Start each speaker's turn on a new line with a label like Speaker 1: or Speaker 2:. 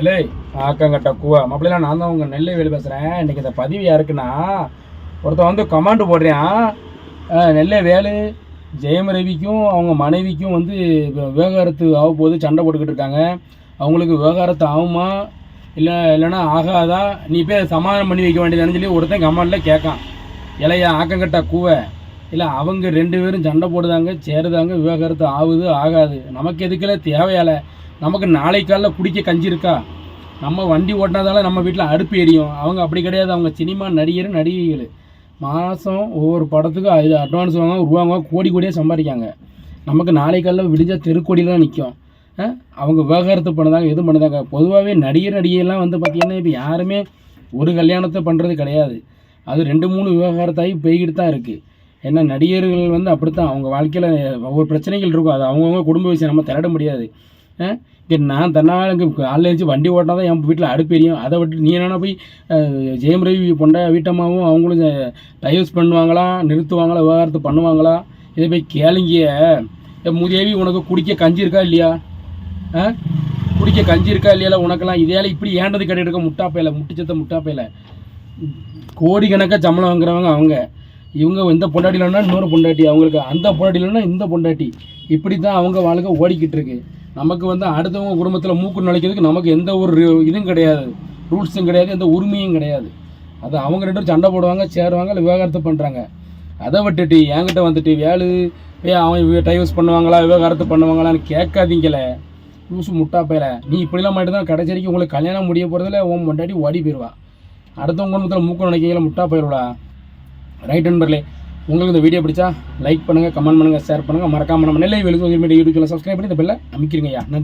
Speaker 1: இல்லை ஆக்கங்கட்ட கூவா. மாப்பிள்ளைலாம் நான் தான் உங்கள் நெல்லை வேலு பேசுகிறேன் இன்றைக்கி இந்த பதிவு யாருக்குன்னா ஒருத்தன் வந்து கமாண்டு போடுறான் நெல்லை வேலு ஜெயம் ரவிக்கும் அவங்க மனைவிக்கும் வந்து விவகாரத்து ஆக போது சண்டை போட்டுக்கிட்டு இருக்காங்க. அவங்களுக்கு விவகாரத்து ஆகுமா? இல்லை இல்லைன்னா ஆகாதா? நீ போய் சமாதானம் பண்ணி வைக்க வேண்டியதுன்னு சொல்லி ஒருத்தன் கமாண்டில் கேட்கான். இலையா ஆக்கங்கட்டா கூவை. இல்லை அவங்க ரெண்டு பேரும் சண்டை போடுதாங்க சேருதாங்க விவகாரத்து ஆகுது ஆகாது. நமக்கு எதுக்குல தேவையால? நமக்கு நாளை காலில் குடிக்க கஞ்சி இருக்கா? நம்ம வண்டி ஓட்டினதால நம்ம வீட்டில் அடுப்பு எரியும். அவங்க அப்படி கிடையாது. அவங்க சினிமா நடிகர் நடிகைகள். மாதம் ஒவ்வொரு படத்துக்கும் இது அட்வான்ஸ் வாங்க உருவாங்க கோடி கோடியாக சம்பாதிக்காங்க. நமக்கு நாளை காலைல விடிஞ்சா தெருக்கோடியில் தான் நிற்கும் அவங்க விவகாரத்தை பண்ணுதாங்க எதுவும் பண்ணுதாங்க. பொதுவாகவே நடிகர் நடிகையெல்லாம் வந்து பார்த்திங்கன்னா இப்போ யாருமே ஒரு கல்யாணத்தை பண்ணுறது கிடையாது. அது ரெண்டு மூணு விவகாரத்தாகி போய்கிட்டு தான் இருக்குது ஏன்னா நடிகர்கள் வந்து அப்படித்தான். அவங்க வாழ்க்கையில் ஒவ்வொரு பிரச்சனைகள் இருக்கும். அது அவங்கவுங்க குடும்ப விஷயம். நம்ம திரட முடியாது. நான் தன்னால் இங்கே காலைல எழுந்து வண்டி ஓட்டினா தான் என் வீட்டில் அடுப்பு எரியும். அதை விட்டு நீ என்னென்னா போய் ஜெயம் ரவி பொண்டை வீட்டம்மாவும் அவங்களும் டைவர்ஸ் பண்ணுவாங்களா? நிறுத்துவாங்களா? விவகாரத்து பண்ணுவாங்களா? இதை போய் கேளுங்கிய முதேவி உனக்கு குடிக்க கஞ்சி இருக்கா இல்லையா? ஆ? குடிக்க கஞ்சி இருக்கா இல்லையா உனக்கெல்லாம்? இதேல இப்படி ஏண்டது கட்டிட்டு இருக்க முட்டாப்பையில முட்டிச்சத்த முட்டாப்பையில? கோடிக்கணக்காக சம்பளம் வாங்குறவங்க அவங்க. இவங்க இந்த பொண்டாட்டி இல்லைன்னா இன்னொரு பொண்டாட்டி. அவங்களுக்கு அந்த பொண்டாட்டி இல்லைன்னா இந்த பொண்டாட்டி. இப்படி தான் அவங்க வாழ்க்கை ஓடிக்கிட்டு இருக்கு. நமக்கு வந்து அடுத்தவங்க குடும்பத்தில் மூக்கு நுழைக்கிறதுக்கு நமக்கு எந்த ஒரு இதுவும் கிடையாது. ரூல்ஸும் கிடையாது எந்த உரிமையும் கிடையாது. அது அவங்க ரெண்டு சண்டை போடுவாங்க சேருவாங்க இல்லை விவகாரத்தை பண்ணுறாங்க அதை விட்டுட்டு என்கிட்ட வந்துட்டு வேலு ஏ அவன் டைவர்ஸ் பண்ணுவாங்களா விவகாரத்தை பண்ணுவாங்களான்னு கேட்காதீங்களே. லூசு முட்டா நீ இப்படிலாம் மட்டும் தான் கடைசி வரைக்கும் உங்களுக்கு கல்யாணம் முடிய போகிறதுல உன் மண்டாட்டி ஓடி போயிடுவா அடுத்தவங்க குடும்பத்தில் மூக்கு நினைக்கிறீங்களா முட்டா போயிடுவா ரைட் நண்பர்களே உங்களுக்கு இந்த வீடியோ பிடிச்சா லைக் பண்ணுங்கள் கமெண்ட் பண்ணுங்கள் ஷேர் பண்ணுங்கள் மறக்காம நம்ம நெல்லை வெளி யூடியூப் சப்ஸ்கிரைப் பண்ணி இந்த பெல்ல அமைக்கிறீங்கய்யா நன்றி.